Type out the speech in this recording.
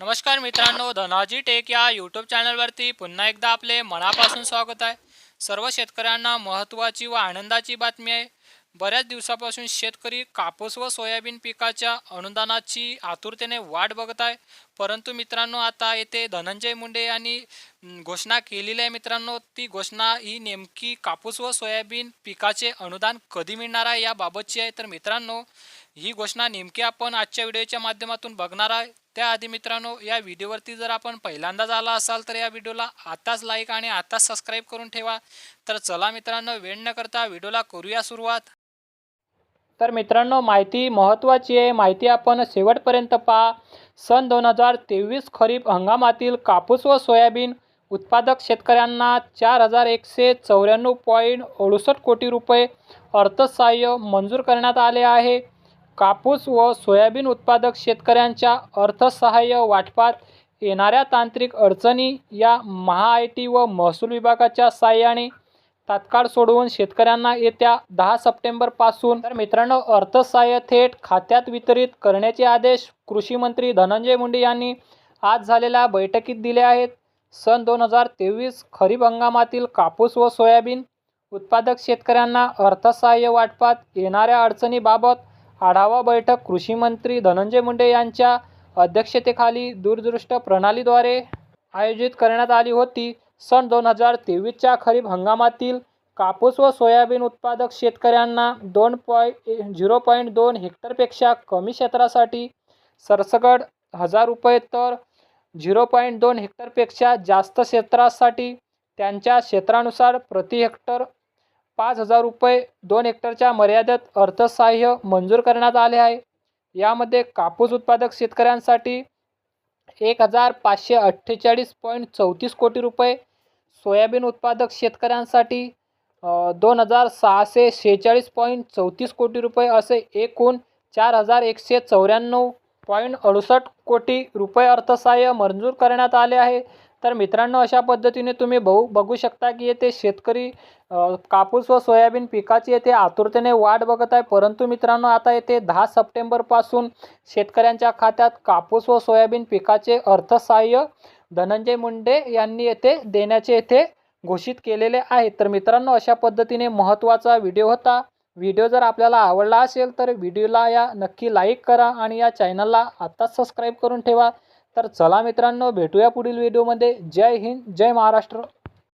नमस्कार मित्रांनो धनाजी टेक या यूट्यूब चॅनलवरती पुन्हा एकदा आपले मनापासून स्वागत आहे. सर्व शेतकऱ्यांना महत्त्वाची व आनंदाची बातमी आहे. बऱ्याच दिवसापासून शेतकरी कापूस व सोयाबीन पिकाच्या अनुदानाची आतुरतेने वाट बघत आहे. परंतु मित्रांनो आता येथे धनंजय मुंडे यांनी घोषणा केलेली आहे मित्रांनो. ती घोषणा ही नेमकी कापूस व सोयाबीन पिकाचे अनुदान कधी मिळणार आहे याबाबतची आहे. तर मित्रांनो ही घोषणा नेमकी आपण आजच्या व्हिडिओच्या माध्यमातून बघणार आहे. त्याआधी मित्रांनो या व्हिडिओवरती जर आपण पहिल्यांदाच आला असाल तर या व्हिडिओला आताच लाईक आणि आताच सबस्क्राईब करून ठेवा. तर चला मित्रांनो वेळ न करता व्हिडिओला करूया सुरुवात. तर मित्रांनो माहिती महत्त्वाची आहे. माहिती आपण शेवटपर्यंत पहा. सन दोन हजार तेवीस खरीप हंगामातील कापूस व सोयाबीन उत्पादक शेतकऱ्यांना चार हजार एकशे चौऱ्याण्णव पॉईंट अडुसष्ट कोटी रुपये अर्थसहाय्य मंजूर करण्यात आले आहे. कापूस व सोयाबीन उत्पादक शेतकऱ्यांच्या अर्थसहाय्य वाटपात येणाऱ्या तांत्रिक अडचणी या महा आय टी व महसूल विभागाच्या साहाय्याने तात्काळ सोडवून शेतकऱ्यांना येत्या दहा सप्टेंबरपासून तर मित्रांनो अर्थसहाय्य थेट खात्यात वितरित करण्याचे आदेश कृषी मंत्री धनंजय मुंडे यांनी आज झालेल्या बैठकीत दिले आहेत. सन दोन हजार तेवीस खरीप हंगामातील कापूस व सोयाबीन उत्पादक शेतकऱ्यांना अर्थसहाय्य वाटपात येणाऱ्या अडचणीबाबत आढावा बैठक कृषी मंत्री धनंजय मुंडे यांच्या अध्यक्षतेखाली दूरदृष्ट प्रणालीद्वारे आयोजित करण्यात आली होती. सन दोन हजार तेवीसच्या खरीप हंगामातील कापूस व सोयाबीन उत्पादक शेतकऱ्यांना दोन पॉई झिरो पॉईंट दोन हेक्टरपेक्षा कमी क्षेत्रासाठी सरसकट हजार रुपये तर झिरो पॉईंट दोन हेक्टरपेक्षा जास्त क्षेत्रासाठी त्यांच्या क्षेत्रानुसार प्रति हेक्टर पाच हजार रुपये दोन हेक्टरच्या मर्यादेत अर्थसहाय्य मंजूर करण्यात आले आहे. यामध्ये कापूस उत्पादक शेतकऱ्यांसाठी एक हजार पाचशे अठ्ठेचाळीस पॉईंट चौतीस कोटी रुपये सोयाबीन उत्पादक शेतकऱ्यांसाठी दोन हजार सहाशे शेहेचाळीस पॉईंट चौतीस कोटी रुपये असे एकूण चार हजार एकशे चौऱ्याण्णव पॉईंट अडुसष्ट कोटी रुपये अर्थसहाय्य मंजूर करण्यात आले आहे. तर मित्रांनो अशा पद्धतीने तुम्ही बघू बघू शकता की येथे शेतकरी कापूस व सोयाबीन पिकाची येथे आतुरतेने वाट बघत आहे. परंतु मित्रांनो आता येथे दहा सप्टेंबरपासून शेतकऱ्यांच्या खात्यात कापूस व सोयाबीन पिकाचे अर्थसहाय्य धनंजय मुंडे यांनी येथे देण्याचे येथे घोषित केलेले आहे तर मित्रांनो अशा पद्धतीने महत्त्वाचा व्हिडिओ होता. व्हिडिओ जर आपल्याला आवडला असेल तर व्हिडिओला या नक्की लाईक करा आणि या चॅनलला आत्ताच सबस्क्राईब करून ठेवा. तर चला मित्रांनो भेटूया पुढील व्हिडिओमध्ये जय हिंद जय महाराष्ट्र.